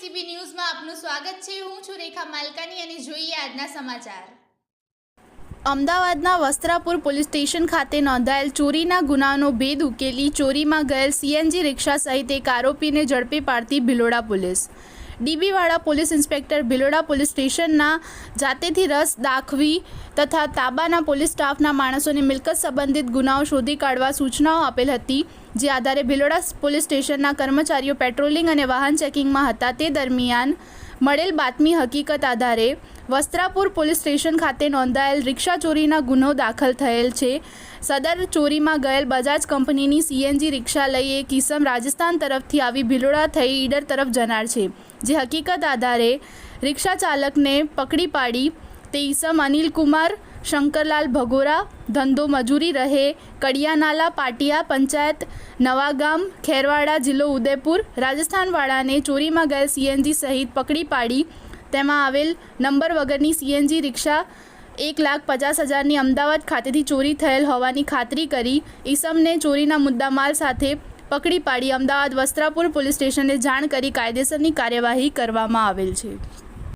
ACB ન્યૂઝમાં આપનું સ્વાગત છે. હું છું રેખા માલકાની અને જોઈએ આજના સમાચાર. અમદાવાદના વસ્ત્રાપુર પોલીસ સ્ટેશન ખાતે નોંધાયેલ ચોરીના ગુનાનો ભેદ ઉકેલી ચોરીમાં ગયેલ સીએનજી રિક્ષા સહિત એક આરોપીને ઝડપી પાડતી ભિલોડા પોલીસ. ડીબીવાડા પોલીસ ઇન્સ્પેક્ટર ભિલોડા પોલીસ સ્ટેશનના જાતેથી રસ દાખવી તથા તાબાના પોલીસ સ્ટાફના માણસોની મિલકત સંબંધિત ગુનાઓ શોધી કાઢવા સૂચનાઓ આપેલ હતી, જે આધારે ભિલોડા પોલીસ સ્ટેશનના કર્મચારીઓ પેટ્રોલિંગ અને વાહન ચેકિંગમાં હતા તે દરમિયાન મળેલ બાતમી હકીકત આધારે વસ્ત્રાપુર પોલીસ સ્ટેશન ખાતે નોંધાયેલ રિક્ષા ચોરીના ગુનો દાખલ થયેલ છે. સદર ચોરીમાં ગયેલ બજાજ કંપનીની સીએનજી રિક્ષા લઈ એક કિસમ રાજસ્થાન તરફથી આવી ભીલોડા થઈ ઈડર તરફ જનાર છે. જે હકીકત આધારે રિક્ષા ચાલકને પકડી પાડી તે ઈસમ અનિલકુમાર શંકરલાલ ભગોરા, ધંધો મજૂરી રહે, કડિયાનાલા પાટિયા પંચાયત, નવાગામ, ખેરવાડા, જિલ્લો ઉદયપુર, રાજસ્થાનવાળાને ચોરીમાં ગયેલ સીએનજી સહિત પકડી પાડી તેમાં આવેલ નંબર વગરની સીએનજી રિક્ષા એક લાખ પચાસ હજારની અમદાવાદ ખાતેથી ચોરી થયેલ હોવાની ખાતરી કરી ઈસમને ચોરીના મુદ્દામાલ સાથે પકડી પાડી અમદાવાદ વસ્ત્રાપુર પોલીસ સ્ટેશને જાણ કરી કાયદેસરની કાર્યવાહી કરવામાં આવેલ છે.